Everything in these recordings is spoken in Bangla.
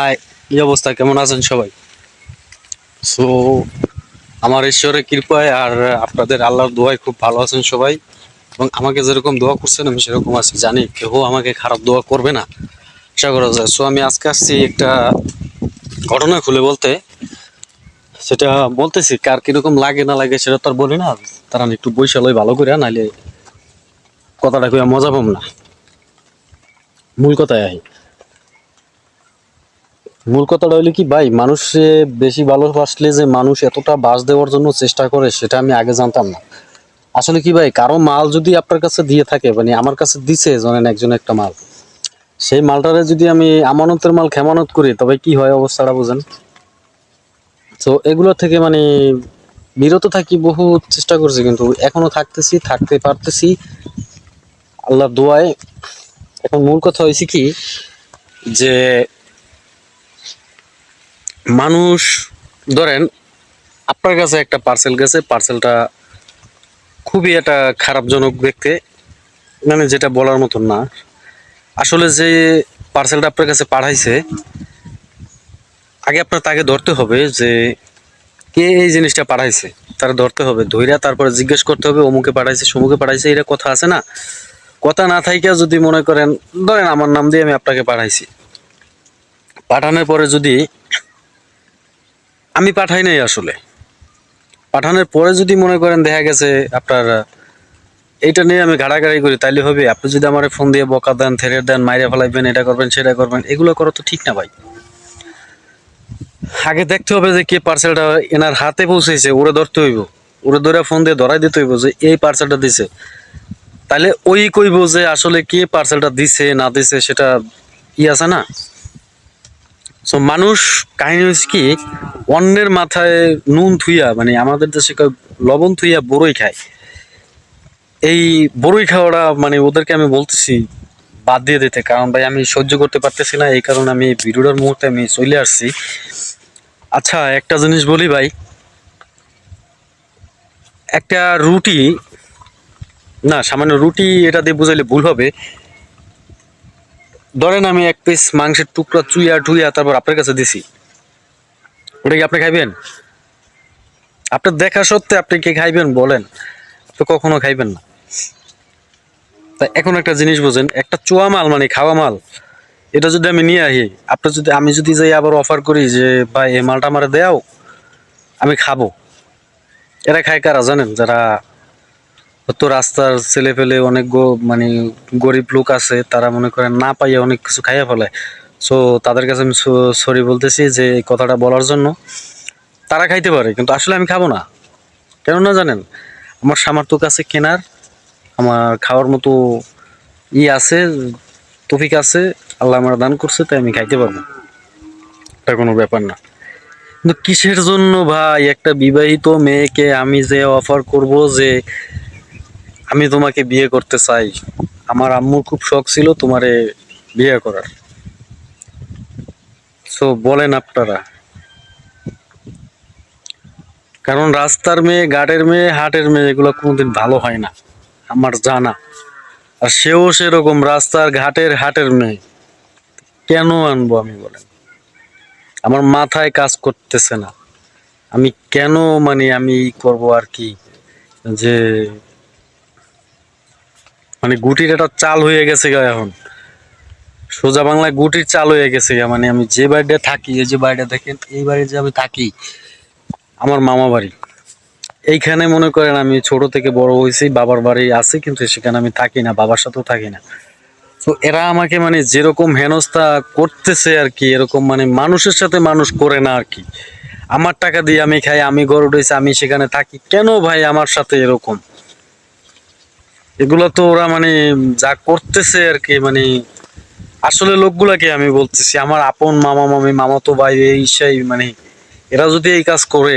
হাই কি অবস্থা, কেমন আছেন সবাই? সো আমার ঈশ্বরের কৃপায় আর আপনাদের আল্লাহর দোয়ায় খুব ভালো আছেন সবাই। এবং আমাকে যেরকম দোয়া করছেন, আমি সেরকম আছি, জানি কেউ আমাকে খারাপ দোয়া করবে না। আশা করা যায়। সো আমি আজকে আসছি একটা ঘটনা খুলে বলতে। সেটা বলতেছি, কার কীরকম লাগে না লাগে সেটা তো আর বলি না। তারা একটু বৈশালয় ভালো করে, নাইলে কথাটা কইয়া মজা পাম না। মূল কথায় আহি মূল কথাটা হইলে কি, ভাই, মানুষে বেশি ভালোবাসলে যে মানুষ এতটা বাস দেওয়ার জন্য চেষ্টা করে, সেটা আমি আগে জানতাম না। আসলে কি ভাই, কারও মাল যদি আপনার কাছে দিয়ে থাকে মানে আমার কাছে দিছে জানেন একজন একটা মাল, সেই মালটারে যদি আমি আমানতের মাল খেমানত করি, তবে কি হয় অবস্থাটা বুঝেন? তো এগুলো থেকে মানে বিরত থাকি বহু চেষ্টা করছি, কিন্তু এখনও থাকতেছি, থাকতে পারতেছি। আল্লাহ দোয়ায়, এখন মূল কথা হয়েছে কি, যে মানুষ, ধরেন, আপনার কাছে একটা পার্সেল গেছে পার্সেলটা খুবই একটা খারাপজনক দেখতে মানে যেটা বলার মতন না। আসলে যে পার্সেলটা আপনার কাছে পাঠাইছে, আগে আপনার তাকে ধরতে হবে যে, কে এই জিনিসটা পাঠাইছে? তার ধরতে হবে, ধইরা তারপরে জিজ্ঞেস করতে হবে, অমুকে পাঠাইছে, সমুকে পাঠাইছে এটা কথা আছে না? কথা না থাইকা যদি মনে করেন, ধরেন আমার নাম দিয়ে আমি আপনাকে পাঠাইছি। পাঠানোর পরে যদি আমি পাঠাই নাই আসলে। পাঠানোর পরে যদি মনে করেন দেখা গেছে আপনার, এইটা নিয়ে আমি গাড়াগাড়ি করি, তাইলে হবে। আপনি যদি আমার ফোন দিয়ে বকা দেন থেরের দেন, মাইরে ফেলাইবেন, এটা করবেন, সেটা করবেন, এগুলো করা তো ঠিক না ভাই। আগে দেখতে হবে যে কে পার্সেলটা এনার হাতে পৌঁছেছে ওরে ধরতে হইব। ওরে ধরে ফোন দিয়ে ধরাই দিতে হইব যে এই পার্সেলটা দিছে। তাহলে ওই কইব যে আসলে কে পার্সেলটা দিছে, না দিছে, সেটা ই আছে না? সো মানুষ কাহিনী হচ্ছে কি, অন্যের মাথায় নুন থুইয়া মানে আমাদের দেশে লবণ থুইয়া বড়ই খায়। এই বড়ই খাওয়াটা মানে ওদেরকে আমি বলতেছি, বাদ দিয়ে দিতে। কারণ ভাই, আমি সহ্য করতে পারতেছি না, এই কারণে আমি ভিডিওটার মুহূর্তে আমি চলে আসছি। আচ্ছা একটা জিনিস বলি ভাই, একটা রুটি, না, সামান্য রুটি এটা দিয়ে বুঝাইলে ভুল হবে। ধরেন আমি এক পিস মাংসের টুকরা চুইয়া টুইয়া তারপর আপনার কাছে দিছি। ওটা কি আপনি খাইবেন? আপনার দেখা সত্ত্বে আপনি কি খাইবেন বলেন? তো কখনো খাইবেন না। তা এখন একটা জিনিস বোঝেন, একটা চুয়া মাল মানে খাওয়া মাল, এটা যদি আমি নিয়ে আহি আপনার যদি, আমি যদি যাই আবার অফার করি যে, ভাই, এই মালটা আমার দেও, আমি খাব। এরা খায় কারা জানেন? যারা তো রাস্তার ছেলে ফেলে অনেক মানে গরিব লোক আছে, তারা মনে করেন না পাইয়া অনেক কিছু খাইয়া ফেলে। সো তাদের কাছে আমি সরি বলতেছি যে, এই কথাটা বলার জন্য তারা খাইতে পারে, কিন্তু আসলে আমি খাব না। কেন না জানেন, আমার সামর্থ্য কাছে কেনার, আমার খাওয়ার মতো ই আছে, তফিক আছে, আল্লাহ আমার দান করছে, তাই আমি খাইতে পারব। এটা কোনো ব্যাপার না। কিন্তু কিসের জন্য ভাই, একটা বিবাহিত মেয়েকে আমি যে অফার করব যে আমি তোমাকে বিয়ে করতে চাই। আমার আম্মুর খুব শখ ছিল তোমারে বিয়ে করার। সো বলেন আপনারা। কারণ রাস্তার মেয়ে, গাড়ের মেয়ে, হাটের মেয়ে, এগুলো কোনোদিন ভালো হয় না। আমার জানা। আর সেও সেরকম রাস্তার ঘাটের হাটের মেয়ে। কেন আনব আমি বলেন। আমার মাথায় কাজ করতেছে না। আমি কেন মানে আমি করব আর কি? যে মানে গুটির একটা চাল হয়ে গেছে গা এখন। সোজা বাংলায় গুটির চাল হয়ে গেছে গা মানে আমি যে বাড়িটা থাকি, এই যে বাড়িটা দেখেন, এই বাড়িতে আমি থাকি, আমার মামা বাড়ি। এইখানে মনে করেন আমি ছোট থেকে বড় হয়েছি, বাবার বাড়ি আছে, কিন্তু সেখানে আমি থাকি না, বাবার সাথেও থাকি না। তো এরা আমাকে মানে যেরকম হেনস্থা করতেছে আর কি, এরকম মানে মানুষের সাথে মানুষ করে না আর কি। আমার টাকা দিয়ে আমি খাই, আমি ঘর উঠেছি আমি সেখানে থাকি, কেন ভাই আমার সাথে এরকম? এগুলো তো ওরা মানে যা করতেছে আর কি মানে আসলে লোকগুলাকে আমি বলতেছি, আমার আপন মামা, মামি, মামাতো ভাই, এই সেই মানে এরা যদি এই কাজ করে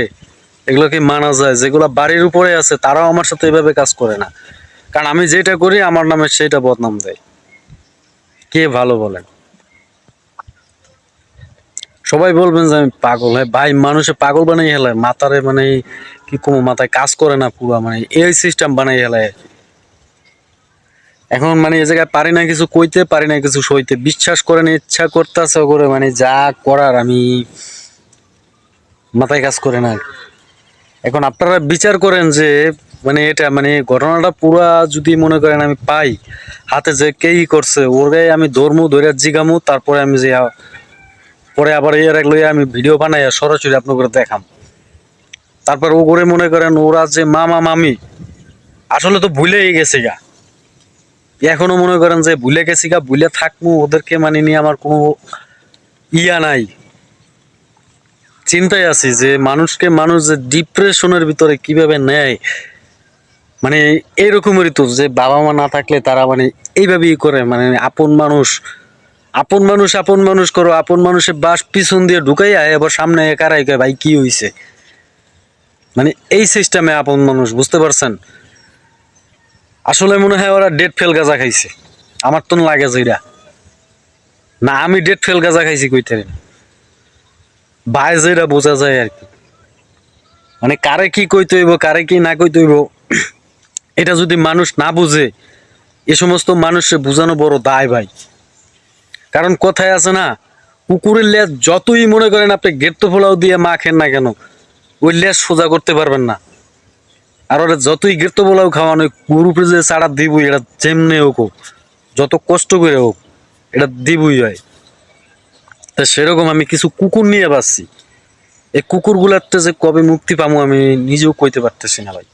এগুলোকে মানা যায়? যেগুলো বাড়ির উপরে আছে, তারাও আমার সাথে এভাবে কাজ করে না। কারণ আমি যেটা করি, আমার নামে সেটা বদনাম দেয়। কে ভালো বলেন সবাই বলবেন যে আমি পাগল। হ্যাঁ ভাই, মানুষে পাগল বানাই হেলায়, মাথারে মানে কি কোনো মাথায় কাজ করে না পুরো মানে এই সিস্টেম বানাই হেলায় এখন মানে এই জায়গায় পারি না কিছু, কইতে পারি না কিছু সইতে। বিশ্বাস করেন, ইচ্ছা করতেছে করে মানে যা করার আমি মাথায় কাজ করে না এখন আপনারা বিচার করেন যে মানে এটা মানে ঘটনাটা পুরা যদি মনে করেন আমি পাই, হাতে যে কেই করছে, ওরে আমি ধর্ম ধরে জিগামু, তারপরে আমি যে পরে আবার এক লইয়া আমি ভিডিও বানাই সরাসরি আপনাদের দেখাম। তারপর ও করে মনে করেন ওরা যে মামা মামি, আসলে তো ভুলেই গেছে গা। এখনও মনে করেন যে ভুলে গেছি গা, ভুলে থাকব ওদেরকে মানে নিয়ে আমার কোনো ইয়া নাই। চিন্তায় আছি যে মানুষকে মানুষ যে ডিপ্রেশনের ভিতরে কীভাবে নেয় মানে এইরকমেরই তো যে বাবা মা না থাকলে তারা মানে এইভাবেই করে মানে আপন মানুষ আপন মানুষ আপন মানুষ করো, আপন মানুষের বাস পিছন দিয়ে ঢুকাইয়া এবার সামনে একারাই ভাই কি হইছে? মানে এই সিস্টেমে আপন মানুষ, বুঝতে পারছেন? আসলে মনে হয় ওরা ডেট ফেল গাজা খাইছে। আমার তো লাগে যেটা না, আমি ডেট ফেল গাজা খাইছি কইতে ভাই যেটা বোঝা যায় আর কি। মানে কারে কি কইতে হইব, কারে কি না কইতে হইব, এটা যদি মানুষ না বুঝে, এ সমস্ত মানুষকে বোঝানো বড় দায় ভাই। কারণ কথায় আছে না, কুকুরের লেজ যতই মনে করেন আপনি গেট তো ফোলাও দিয়ে মা খেন না কেন, ওই লেজ সোজা করতে পারবেন না। আর ওরা যতই গেট পোলাও খাওয়ানো গরুপে যে চাড়া দিবই, এটা যেমনি হোক যত কষ্ট করে হোক, এটা দিবই হয়। তা সেরকম আমি কিছু কুকুর নিয়ে বাঁচছি এই কুকুরগুলাতে যে কবে মুক্তি পাবো আমি নিজেও কইতে পারতেছি না ভাই।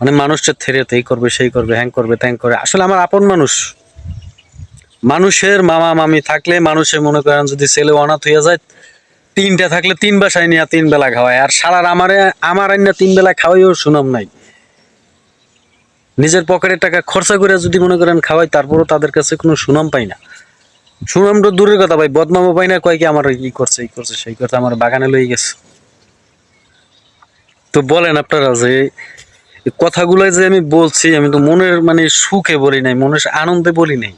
মানে মানুষটা থেরে এই করবে, সেই করবে, হ্যাং করবে, ত্যাং করে আসলে আমার আপন মানুষ। মানুষের মামা মামি থাকলে মানুষের মনে করেন যদি ছেলে অনাথ হইয়া যায় তিনটা থাকলে তিন বাসায় নিয়ে তিন বেলা খাওয়ায়। আর সারার আমারে আমার আইনা তিন বেলা খাওয়াইও সুনাম নাই। নিজের পকেটের টাকা খরচা করে যদি মনে করেন খাওয়াই, তারপরও তাদের কাছে কোনো সুনাম পাই না। সুনাম তো দূরের কথা ভাই, বদনামও পাই না, কয় কি আমার ই করছে এই করছে, সেই করছে, আমার বাগানে লই গেছে। তো বলেন আপনারা যে কথাগুলো যে আমি বলছি, আমি তো মনের মানে সুখে বলি নাই, মনের আনন্দে বলি নাই।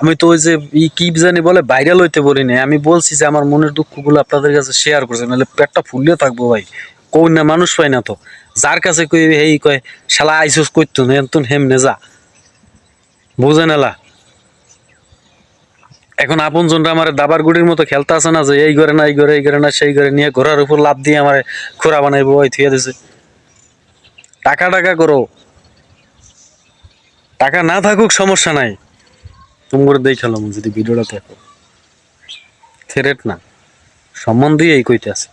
আমি তো ওই যে কি জানি বলে ভাইরাল হইতে বলি নাই আমি বলছি যে আমার মনের দুঃখগুলো আপনাদের কাছে শেয়ার করছে, নাহলে পেটটা ফুলিয়ে থাকব ভাই। কই না, মানুষ পাই না তো। যার কাছে কই হেই কয়, শালা আইসুস করতো না এন্তন হেমনে যা। বুঝে নেলা এখন আপন জনরা আমার দাবার গুড়ির মতো খেলতে আছে না যে এই ঘরে না, এই ঘরে, এই করে না, সেই করে নিয়ে ঘোড়ার উপর লাভ দিয়ে আমার খোরা বানাইবো ওই থুয়ে দিছে। টাকা টাকা করো। টাকা না থাকুক, সমস্যা নাই। তুমি করে দেখালাম যদি ভিডিওটা দেখো। থ্রেট না। সম্বন্ধেই এই কইতে আছে।